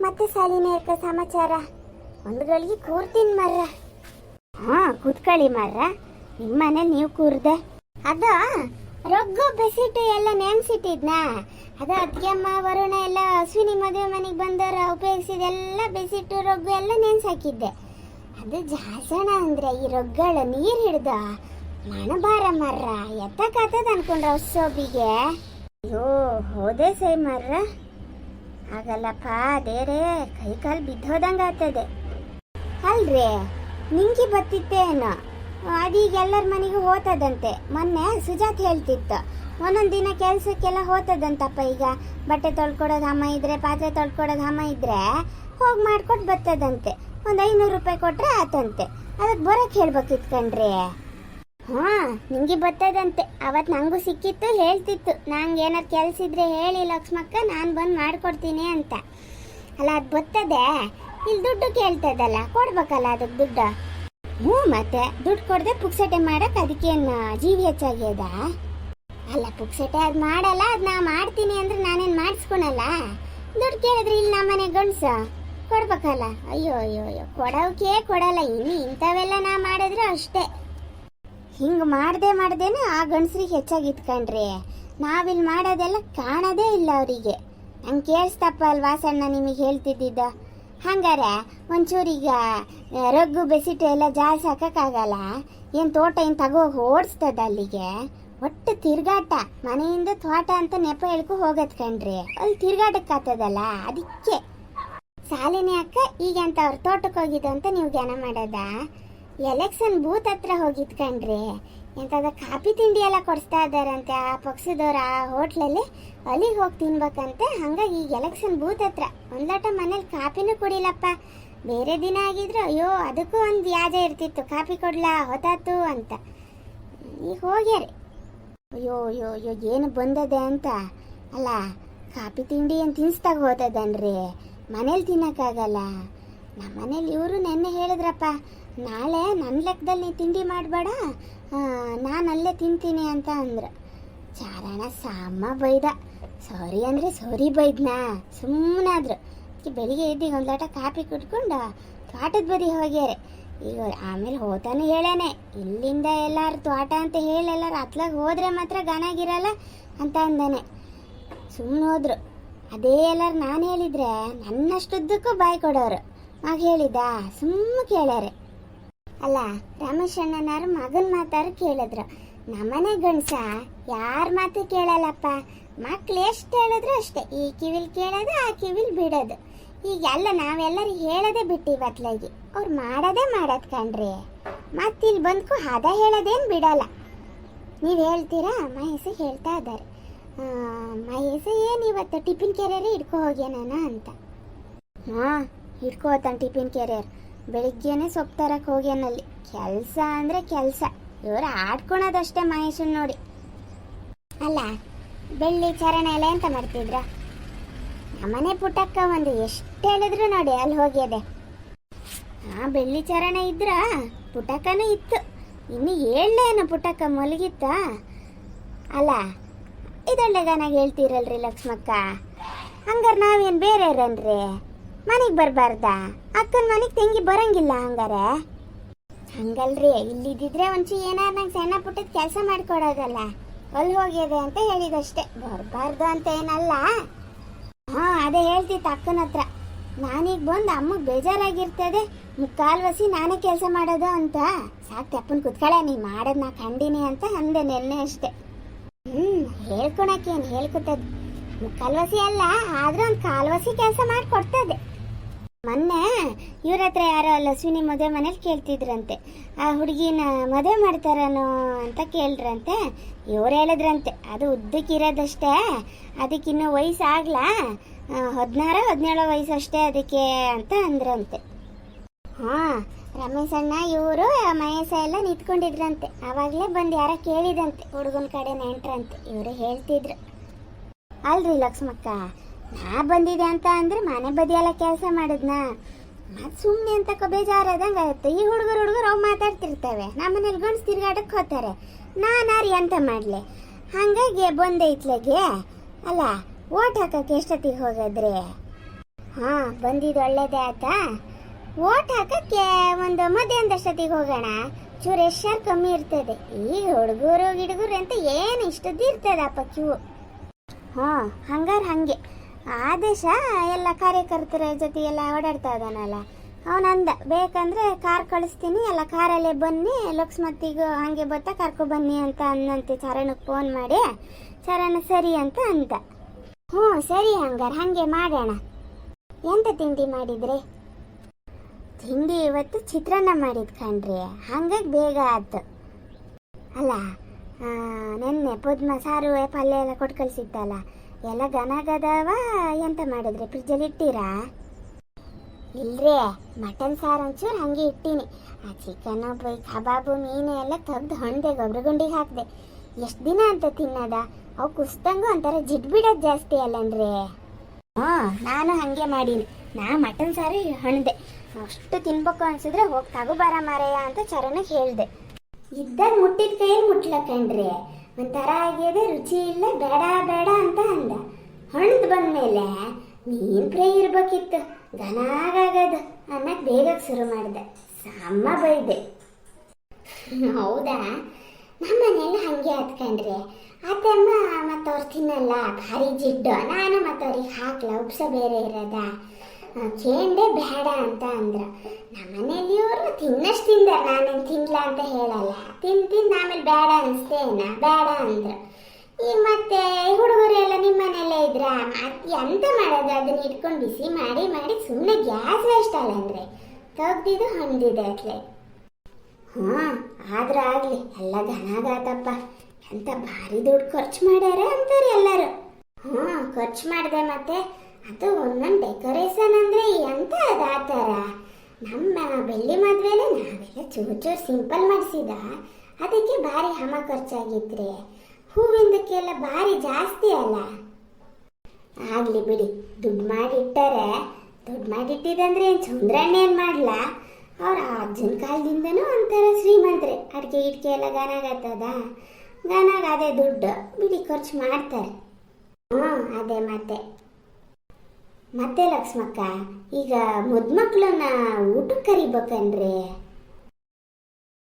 ಮತ್ತೆ ಸಾಲಿನೇರ್ಕ ಸಮಾಚಾರ? ಒಂದು ಗಳಿಗೆ ಕೂರ್ತೀನಿ ಮರ್ರ. ಹಾ, ಕೂತ್ಕೊಳ್ಳಿ ಮರ್ರ. ನಿಮ್ಮ ಮನೆ ನೀವು ಕೂರ್ದೆ. ಅದ? ರೊಗ್ಗು, ಬೆಸಿಟ್ಟು ಎಲ್ಲ ನೆನ್ಸಿಟ್ಟಿದ್ನಾ? ಅದು ಅದ್ಗೆಮ್ಮ ವರುಣ ಎಲ್ಲ ಅಶ್ವಿನಿ ಮದುವೆ ಮನೆಗೆ ಬಂದವರು, ಉಪಯೋಗಿಸಿದೆಲ್ಲ ಬೆಸಿಟ್ಟು, ರೊಗ್ಗು ಎಲ್ಲ ನೆನ್ಸಾಕಿದ್ದೆ. ಅದು ಜಾಸಣ ಅಂದ್ರೆ ಈ ರೊಗ್ಗಳು ನೀರು ಹಿಡ್ದ? ಮಣಬಾರ ಮರ್ರ. ಎತ್ತಕ್ಕಾತದ ಅನ್ಕೊಂಡ್ರ ಸೋಬಿಗೆ ಅಯ್ಯೋ, ಹೋದೆ ಸೈ ಮರ್ರ. ಆಗಲ್ಲಪ್ಪ ದೇರೆ ಕೈ ಕಾಲು ಬಿದ್ದೋದಂಗ ಆಗ್ತದೆ. ಅಲ್ರಿ, ನಿಂಗೆ ಬತ್ತಿತ್ತೇನೋ ಅದೀಗ ಎಲ್ಲರ ಮನೆಗೂ ಹೋತದಂತೆ. ಮೊನ್ನೆ ಸುಜಾತ್ ಹೇಳ್ತಿತ್ತು, ಒಂದೊಂದು ದಿನ ಕೆಲಸಕ್ಕೆಲ್ಲ ಹೋತದಂತಪ್ಪ ಈಗ. ಬಟ್ಟೆ ತೊಳ್ಕೊಡೋದು ಅಮ್ಮ ಇದ್ರೆ, ಪಾತ್ರೆ ತೊಳ್ಕೊಡೋದು ಹಮ ಇದ್ರೆ, ಹೋಗಿ ಮಾಡ್ಕೊಟ್ಟು ಬರ್ತದಂತೆ. ಒಂದು ಐನೂರು ರೂಪಾಯಿ ಕೊಟ್ಟರೆ ಆತಂತೆ. ಅದಕ್ಕೆ ಬರೋಕೆ ಹೇಳ್ಬೇಕಿತ್ತು ಹಾ, ನಿಂಗೆ ಬರ್ತದಂತೆ. ಅವತ್ ನಂಗೂ ಸಿಕ್ಕಿತ್ತು, ಹೇಳ್ತಿತ್ತು. ನಂಗೆ ಏನಾರು ಕೆಲ್ಸ ಇದ್ರೆ ಹೇಳಿ ಲಕ್ಷ್ಮಕ್ಕ, ನಾನು ಬಂದು ಮಾಡ್ಕೊಡ್ತೀನಿ ಅಂತ. ಅಲ್ಲ, ಅದು ಬರ್ತದೆ. ಇಲ್ಲಿ ದುಡ್ಡು ಕೇಳ್ತದಲ್ಲ, ಕೊಡ್ಬೇಕಲ್ಲ ಅದಕ್ಕೆ ದುಡ್ಡು? ಹ್ಞೂ ಮತ್ತೆ, ದುಡ್ಡು ಕೊಡದೆ ಪುಕ್ಸಟೆ ಮಾಡಕ್ ಅದಕ್ಕೇನು ಜೀವಿ ಹೆಚ್ಚಾಗ್ಯದ ಅಲ್ಲ, ಪುಕ್ಸಟೆ ಅದು ಮಾಡಲ್ಲ, ಅದು ನಾ ಮಾಡ್ತೀನಿ ಅಂದ್ರೆ ನಾನೇನು ಮಾಡಿಸ್ಕೊಳಲ್ಲ? ದುಡ್ಡು ಕೇಳಿದ್ರೆ ಇಲ್ಲಿ ನಮ್ಮನೆ ಗಂಡ್ಸ ಕೊಡ್ಬೇಕಲ್ಲ? ಅಯ್ಯೋ ಅಯ್ಯೋ ಅಯ್ಯೋ, ಕೊಡೋಕೆ ಕೊಡಲ್ಲ. ಇನ್ನು ಇಂಥವೆಲ್ಲ ನಾ ಮಾಡಿದ್ರೆ ಅಷ್ಟೇ. ಹಿಂಗ್ ಮಾಡದೆ ಮಾಡ್ದೇನೆ ಆ ಗಂಡಸ್ರಿಗೆ ಹೆಚ್ಚಾಗಿ ಇಟ್ಕಂಡ್ರಿ ನಾವಿಲ್ಲಿ ಮಾಡೋದೆಲ್ಲ ಕಾಣದೇ ಇಲ್ಲ ಅವರಿಗೆ. ನಂಗೆ ಕೇಳಿಸ್ತಪ್ಪ ಅಲ್ವಾ ಸಣ್ಣ ನಿಮಗೆ ಹೇಳ್ತಿದ್ದಿದ್ದ? ಹಂಗಾರೆ ಒಂಚೂರೀಗ ರಗ್ಗು, ಬೆಸಿಟ್ಟು ಎಲ್ಲ ಜಾಸ್ತಿ ಹಾಕೋಕ್ಕಾಗಲ್ಲ? ಏನು ತೋಟ ಏನು ತಗೋ ಓಡಿಸ್ತದ ಅಲ್ಲಿಗೆ? ಒಟ್ಟು ತಿರ್ಗಾಟ, ಮನೆಯಿಂದ ತೋಟ ಅಂತ ನೆಪ ಹೇಳ್ಕೊ ಹೋಗತ್ ಕಣ್ರಿ. ಅಲ್ಲಿ ತಿರ್ಗಾಟಕ್ಕಾಗ್ತದಲ್ಲ ಅದಕ್ಕೆ. ಶಾಲಿನಿ ಅಕ್ಕ, ಈಗ ಅಂತ ಅವ್ರ ತೋಟಕ್ಕೆ ಹೋಗಿದ್ದು ಅಂತ ನೀವು ಜ್ಞಾನ ಮಾಡೋದ? ಎಲೆಕ್ಷನ್ ಬೂತ್ ಹತ್ರ ಹೋಗಿದ್ ಕಣ್ರಿ. ಎಂತದ ಕಾಫಿ ತಿಂಡಿ ಎಲ್ಲ ಕೊಡಿಸ್ತಾ ಇದ್ದಾರಂತೆ ಆ ಪಕ್ಷದವ್ರ ಆ ಹೋಟ್ಲಲ್ಲಿ. ಅಲ್ಲಿಗೆ ಹೋಗಿ ತಿನ್ಬೇಕಂತೆ. ಹಂಗಾಗಿ ಈಗ ಎಲೆಕ್ಷನ್ ಬೂತ್ ಹತ್ರ. ಒಂದ್ಲಾಟ ಮನೇಲಿ ಕಾಪಿನೂ ಕುಡಿಲಪ್ಪ. ಬೇರೆ ದಿನ ಆಗಿದ್ರು ಅಯ್ಯೋ, ಅದಕ್ಕೂ ಒಂದು ಯಾಜ ಇರ್ತಿತ್ತು. ಕಾಫಿ ಕೊಡ್ಲಾ ಹೊತ್ತಾತು ಅಂತ. ಈಗ ಹೋಗ್ಯಾರಿ. ಅಯ್ಯೋ ಅಯ್ಯೋ ಅಯ್ಯೋ, ಏನು ಬಂದದೆ ಅಂತ. ಅಲ್ಲ, ಕಾಫಿ ತಿಂಡಿ ಏನು ತಿನ್ಸ್ದಾಗ ಹೋತದನ್ರಿ ಮನೇಲಿ ತಿನ್ನೋಕ್ಕಾಗಲ್ಲ. ನಮ್ಮ ಮನೇಲಿ ಇವರು ನೆನ್ನೆ ಹೇಳಿದ್ರಪ್ಪ ನಾಳೆ ನನ್ನ ಲೆಕ್ಕದಲ್ಲಿ ನೀ ತಿಂಡಿ ಮಾಡಬೇಡ. ನಾನು ಅಲ್ಲೇ ತಿಂತೀನಿ ಅಂತ ಅಂದ್ರೆ. ಚಾರಣ ಸಾಮ ಬೈದ. ಸಾರಿ ಅಂದರೆ ಸಾರಿ ಬೈದ್ನಾ. ಸುಮ್ಮನಾದ್ರು ಬೆಳಿಗ್ಗೆ ಇದ್ದೀಗ ಒಂದು ಲೋಟ ಕಾಫಿ ಕುಟ್ಕೊಂಡು ತೋಟದ ಬದಿ ಹೋಗ್ಯಾರೆ. ಈಗ ಆಮೇಲೆ ಹೋತಾನೆ ಹೇಳೇನೆ ಇಲ್ಲಿಂದ ಎಲ್ಲಾರು ತೋಟ ಅಂತ ಹೇಳಿ ಎಲ್ಲಾರು ಅತ್ಲಾಗ ಹೋದ್ರೆ ಮಾತ್ರ ಗಾನಾಗಿರಲ್ಲ ಅಂತ ಅಂದಾನೆ. ಸುಮ್ಮನೆ ಹೋದ್ರು. ಅದೇ ಎಲ್ಲಾರು ನಾನು ಹೇಳಿದ್ರೆ ನನ್ನಷ್ಟುದ್ದಕ್ಕೂ ಬಾಯ್ ಕೊಡೋರು. ಮಗ ಹೇಳಿದ್ದ? ಸುಮ್ಮ ಕೇಳ್ಯಾರೆ. ಅಲ್ಲ ರಮೇಶ್ ಅಣ್ಣನಾರು ಮಗನ ಮಾತಾರು ಕೇಳಿದ್ರು. ನಮ್ಮನೆ ಗಂಡ್ಸ ಯಾರ ಮಾತು ಕೇಳಲ್ಲಪ್ಪ? ಮಕ್ಳು ಎಷ್ಟು ಹೇಳಿದ್ರು ಅಷ್ಟೇ. ಈ ಕಿವಿಲ್ ಕೇಳೋದು, ಆ ಕಿವಿಲ್ ಬಿಡೋದು. ಈಗ ಎಲ್ಲ ನಾವೆಲ್ಲರೂ ಹೇಳೋದೇ ಬಿಟ್ಟು ಅತ್ಲಾಗಿ ಅವ್ರು ಮಾಡೋದೇ ಮಾಡೋದು ಕಣ್ರಿ. ಮತ್ತಿಲ್ಲಿ ಬಂದ್ಕು ಹದ ಹೇಳೋದೇನು ಬಿಡಲ್ಲ. ನೀವು ಹೇಳ್ತೀರಾ? ಮಹೇಶ ಹೇಳ್ತಾ ಇದ್ದಾರೆ. ಮಹೇಶ ಏನು ಇವತ್ತು ಟಿಫಿನ್ ಕೆರಿಯರ್ ಹಿಡ್ಕೊ ಹೋಗ್ಯಾನ ಅಂತ? ಹಾಂ ಹಿಡ್ಕೋತಾನೆ ಟಿಫಿನ್ ಕೆರಿಯರ್ ಬೆಳಿಗ್ಗೆನೆ ಸೊಪ್ಪು ತರಕ್ಕೆ ಹೋಗ್ಯಾನಲ್ಲಿ ಕೆಲಸ ಅಂದರೆ ಕೆಲಸ. ಇವರು ಆಡ್ಕೊಳೋದಷ್ಟೇ ಮಹೇಶನ್ ನೋಡಿ. ಅಲ್ಲ, ಬೆಳ್ಳಿ, ಚರಣ ಎಲ್ಲ ಎಂತ ಮಾಡ್ತಿದ್ರ? ನಮ್ಮನೆ ಪುಟ್ಟಕ್ಕ ಒಂದು ಎಷ್ಟು ಹೇಳಿದ್ರು ನೋಡಿ ಅಲ್ಲಿ ಹೋಗ್ಯದೆ ಆ, ಬೆಳ್ಳಿ, ಚರಣ ಇದ್ರ ಪುಟಕನೂ ಇತ್ತು. ಇನ್ನು ಹೇಳಲೇನು ಪುಟಕ ಮಲಗಿತ್ತ? ಅಲ್ಲ ಇದೊಳ್ಳೆಗನಾಗ ಹೇಳ್ತೀರಲ್ರಿ ಲಕ್ಷ್ಮಕ್ಕ? ಹಂಗಾರೆ ನಾವೇನು ಇರನ್ರಿ ಮನೆಗೆ ಬರಬಾರ್ದ? ಅಕ್ಕನ ಮನೆಗೆ ತಂಗಿ ಬರಂಗಿಲ್ಲ ಹಂಗಾರೆ? ಹಂಗಲ್ರಿ ಇಲ್ಲಿದ್ದಿದ್ರೆ ಒಂಚೂ ಏನಾರು ನಂಗೆ ಸಣ್ಣ ಪುಟ್ಟದ ಕೆಲಸ ಮಾಡಿಕೊಡೋದಲ್ಲ. ಅಲ್ಲಿ ಹೋಗಿದೆ ಅಂತ ಹೇಳಿದಷ್ಟೇ. ಬರಬಾರ್ದು ಅಂತ ಏನಲ್ಲ. ಹಾಂ, ಅದೇ ಹೇಳ್ತಿತ್ತು ಅಕ್ಕನ ಹತ್ರ. ನಾನೀಗ ಬಂದು ಅಮ್ಮಗೆ ಬೇಜಾರಾಗಿರ್ತದೆ. ಮುಕ್ಕಾಲ್ ವಸಿ ನಾನೇ ಕೆಲಸ ಮಾಡೋದು ಅಂತ. ಸಾಕು ಅಪ್ಪನ ಕುತ್ಕಳೆ, ನೀ ಮಾಡೋದು ನಾ ಕಂಡಿನಿ ಅಂತ ಅಂದೆ ನೆನ್ನೆ ಅಷ್ಟೇ. ಹ್ಮ್ ಹೇಳ್ಕೊಳಕೇನು ಹೇಳ್ಕೊತದ್. ಮುಕ್ಕಾಲ್ ವಸಿ ಅಲ್ಲ, ಆದರೂ ಒಂದು ಕಾಲ್ವಸಿ ಕೆಲಸ ಮಾಡಿಕೊಡ್ತದೆ. ಇವ್ರ ಹತ್ರ ಯಾರೋ ಲಸ್ವಿನಿ ಮದುವೆ ಮನೇಲಿ ಕೇಳ್ತಿದ್ರಂತೆ. ಆ ಹುಡುಗಿನ ಮದುವೆ ಮಾಡ್ತಾರನೋ ಅಂತ ಕೇಳ್ರಂತೆ ಇವ್ರು ಹೇಳಿದ್ರಂತೆ, ಅದು ಉದ್ದಕ್ಕಿರೋದಷ್ಟೇ ಅದಕ್ಕಿನ್ನೂ ವಯಸ್ಸಾಗ್ಲಾ? ಹದಿನಾರು, ಹದಿನೇಳು ವಯಸ್ಸಷ್ಟೇ ಅದಕ್ಕೆ ಅಂತ ಅಂದ್ರಂತೆ. ಹಾ, ರಮೇಶಣ್ಣ, ಇವರು, ಮಹೇಶ ಎಲ್ಲ ನಿಂತ್ಕೊಂಡಿದ್ರಂತೆ. ಆವಾಗಲೇ ಬಂದು ಯಾರ ಕೇಳಿದಂತೆ, ಹುಡುಗನ ಕಡೆ ನೆಂಟ್ರಂತೆ. ಇವರು ಹೇಳ್ತಿದ್ರು. ಅಲ್ರಿ ಲಕ್ಷ್ಮಕ್ಕ, ನಾ ಬಂದಿದೆ ಅಂತ ಅಂದರೆ ಮನೆ ಬದಿಯೆಲ್ಲ ಕೆಲಸ ಮಾಡಿದ್ನಾ? ಮತ್ ಸುಮ್ಮನೆ ಅಂತ ಬೇಜಾರಾದಂಗೆ ಆಗುತ್ತೆ. ಈ ಹುಡುಗರು ಹುಡುಗರು ಅವು ಮಾತಾಡ್ತಿರ್ತವೆ. ನಮ್ಮನೇಲಿ ಗಂಡ್ಸ್ ತಿರ್ಗಾಟಕ್ಕೆ ಹೋಗ್ತಾರೆ. ನಾನಾರಿ ಅಂತ ಮಾಡಲಿ. ಹಂಗಾಗಿ ಬಂದೆ ಇತ್ಲಗೆ. ಅಲ್ಲ, ಓಟ್ ಹಾಕಕ್ಕೆ ಎಷ್ಟೊತ್ತಿಗೆ ಹೋಗದ್ರಿ? ಹಾಂ ಬಂದಿದ್ದು ಒಳ್ಳೇದೇ ಆಯ್ತಾ ಓಟ್ ಹಾಕಕ್ಕೆ ಒಂದು ಮಧ್ಯಾಹ್ನದಷ್ಟೊತ್ತಿಗೆ ಹೋಗೋಣ. ಚೂರು ಎಷ್ಟಾರು ಕಮ್ಮಿ ಇರ್ತದೆ. ಈಗ ಹುಡುಗರು ಗಿಡುಗರು ಅಂತ ಏನು ಇಷ್ಟದ್ದು ಇರ್ತದಪ್ಪ ಕ್ಯೂ ಹಾಂ, ಹಂಗಾರೆ ಹಂಗೆ. ಆದೇಶ, ಎಲ್ಲ ಕಾರ್ಯಕರ್ತರ ಜೊತೆ ಎಲ್ಲ ಓಡಾಡ್ತಾ ಇದ್ದಾನಲ್ಲ. ಅವನಂದ ಬೇಕಂದ್ರೆ ಕಾರ್ ಕಳಿಸ್ತೀನಿ, ಎಲ್ಲ ಕಾರಲ್ಲೇ ಬನ್ನಿ ಲಕ್ಷ್ಮತಿಗೂ ಹಾಗೆ ಬತ್ತಾ ಕರ್ಕೊ ಬನ್ನಿ ಅಂತ ಅನ್ನಂತೆ ಚರಣಕ್ಕೆ ಫೋನ್ ಮಾಡಿ. ಚರಣ ಸರಿ ಅಂತ ಅಂದ. ಹ್ಞೂ, ಸರಿ ಹಂಗಾರೆ, ಹಾಗೆ ಮಾಡೋಣ. ಎಂತ ತಿಂಡಿ ಮಾಡಿದ್ರಿ? ತಿಂಡಿ ಇವತ್ತು ಚಿತ್ರಾನ್ನ ಮಾಡಿದ್ ಕಣ್ರಿ, ಹಂಗಾಗಿ ಬೇಗ ಆಯ್ತು. ಅಲ್ಲ ನೆನ್ನೆ ಪದ್ಮ ಸಾರು ಪಲ್ಯ ಎಲ್ಲ ಕೊಟ್ಟು ಕಳಿಸಿದ್ದಲ್ಲ ಎಲ್ಲ ಗನಗದವ ಎಂತ ಮಾಡಿದ್ರಿ? ಫ್ರಿಜ್ಜಲ್ಲಿ ಇಟ್ಟೀರಾ? ಇಲ್ರಿ ಮಟನ್ ಸಾರು ಒಂಚೂರು ಹಂಗೆ ಇಟ್ಟೀನಿ. ಆ ಚಿಕನ್ ಬೈ ಕಬಾಬು, ಮೀನು ಎಲ್ಲ ತೆಗ್ದು ಹೊಣ್ದೆ ಗೊಬ್ಬರ ಗುಂಡಿಗೆ ಹಾಕಿದೆ. ಎಷ್ಟು ದಿನ ಅಂತ ತಿನ್ನದ? ಅವು ಕುಸ್ತಂಗು ಒಂಥರ ಜಿಡ್ ಬಿಡೋದು ಜಾಸ್ತಿ ಅಲ್ಲನ್ರಿ ಹ್ಞೂ, ನಾನು ಹಾಗೆ ಮಾಡೀನಿ. ನಾ ಮಟನ್ ಸಾರು ಹಣ್ದೆ ಅಷ್ಟು ತಿನ್ಬೇಕು ಅನ್ಸಿದ್ರೆ ಹೋಗಿ ತಗೋಬಾರ ಮಾರಯ್ಯ ಅಂತ ಚರಣಕ್ಕೆ ಹೇಳ್ದೆ. ಇದ್ದಾಗ ಮುಟ್ಟಿದ ಕೈಯಲ್ಲಿ ಮುಟ್ಲಕಂಡ್ರಿ ಒಂಥರ ಆಗಿದೆ ರುಚಿ ಇಲ್ಲ, ಬೇಡ ಬೇಡ ಅಂತ ಅಂದ. ಹಣ್ಣು ಬಂದ್ಮೇಲೆ ನೀನ್ ಫ್ರೈ ಇರ್ಬೇಕಿತ್ತು ಘನಾಗಾಗದು ಅನ್ನಕ್ ಬೇಗ ಶುರು ಮಾಡಿದೆ. ಸಮ್ಮ ಬೈದೆ. ಹೌದಾ? ನಮ್ಮನೆಲ್ಲ ಹಂಗೆ ಹತ್ಕೊಂಡ್ರಿ ಅತ್ತಮ್ಮ ಮತ್ತವ್ರು ತಿನ್ನಲ್ಲ, ಭಾರಿ ಜಿಡ್ಡು. ನಾನು ಮತ್ತವ್ರಿಗೆ ಹಾಕ್ಲ, ಉಪ್ಸ ಬೇರೆ ಇರೋದ. ಕೇಂಡೆ ಬೇಡ ಅಂತ ಅಂದ್ರ ನಮ್ಮನೆಯಲ್ಲಿ ಅವರು ತಿನ್ನಷ್ಟು ತಿಂದಾರ, ನಾನೇನು ತಿನ್ಲ ಅಂತ ಹೇಳಲ್ಲ. ತಿನ್ ತಿಂದು ಆಮೇಲೆ ಬೇಡ ಅನಿಸ್ತೇನ ಬೇಡ ಅಂದ್ರ. ಈಗ ಮತ್ತೆ ಹುಡುಗರು ಎಲ್ಲ ನಿಮ್ಮನೆಲ್ಲೇ ಇದ್ರ? ಎಂತ ಮಾಡೋದು? ಅದನ್ನ ಇಟ್ಕೊಂಡು ಬಿಸಿ ಮಾಡಿ ಮಾಡಿ ಸುಮ್ಮನೆ ಗ್ಯಾಸ್ ವೇಸ್ಟ್ ಅಲ್ಲ ಅಂದ್ರೆ? ತೆಗ್ದಿದ್ದು ಹೊಂದಿದೆ ಅಟ್ಲೆ ಹಾ ಆದ್ರ ಆಗ್ಲಿ, ಎಲ್ಲ ಘನಾಗಾತಪ್ಪ ಎಂತ ಭಾರಿ ದುಡ್ಡು ಖರ್ಚು ಮಾಡ್ಯಾರ ಅಂತಾರೆ ಎಲ್ಲರೂ. ಹಾ ಖರ್ಚು ಮಾಡಿದೆ ಮತ್ತೆ ಅದು ಒಂದೊಂದು ಡೆಕೋರೇಷನ್ ಅಂದ್ರೆ ಎಂತ ಅದಾತರ ನಮ್ಮ ಬೆಳ್ಳಿ ಮದ್ವೆಲೆ ನಾವೆಲ್ಲ ಚೂರು ಚೂರು ಸಿಂಪಲ್ ಮಾಡಿಸಿದ. ಅದಕ್ಕೆ ಭಾರಿ ಹಮ ಖರ್ಚಾಗಿದ್ರೆ ಹೂವಿಂದಕ್ಕೆಲ್ಲ ಭಾರಿ ಜಾಸ್ತಿ ಅಲ್ಲ? ಆಗಲಿ ಬಿಡಿ, ದುಡ್ಡು ಮಾಡಿಟ್ಟರೆ. ದುಡ್ಡು ಮಾಡಿಟ್ಟಿದಂದ್ರೆ ಏನು ಚಂದ್ರಣ್ಣ ಏನು ಮಾಡ್ಲಾ? ಅವ್ರ ಅಜ್ಜನ ಕಾಲದಿಂದನೂ ಒಂಥರ ಶ್ರೀಮಂತ್ರೆ. ಅಡಿಕೆ ಇಟ್ಕೆ ಎಲ್ಲ ಗನಾಗತ್ತದ ಗನಾಗ ಅದೇ ದುಡ್ಡು ಬಿಡಿ ಖರ್ಚು ಮಾಡ್ತಾರೆ. ಹ್ಞೂ ಅದೇ ಮತ್ತೆ. ಮತ್ತೆ ಲಕ್ಷ್ಮಕ್ಕ ಈಗ ಮದ್ಮಕ್ಳನ್ನ ಊಟಕ್ಕೆ ಕರಿಬೇಕನ್ರಿ?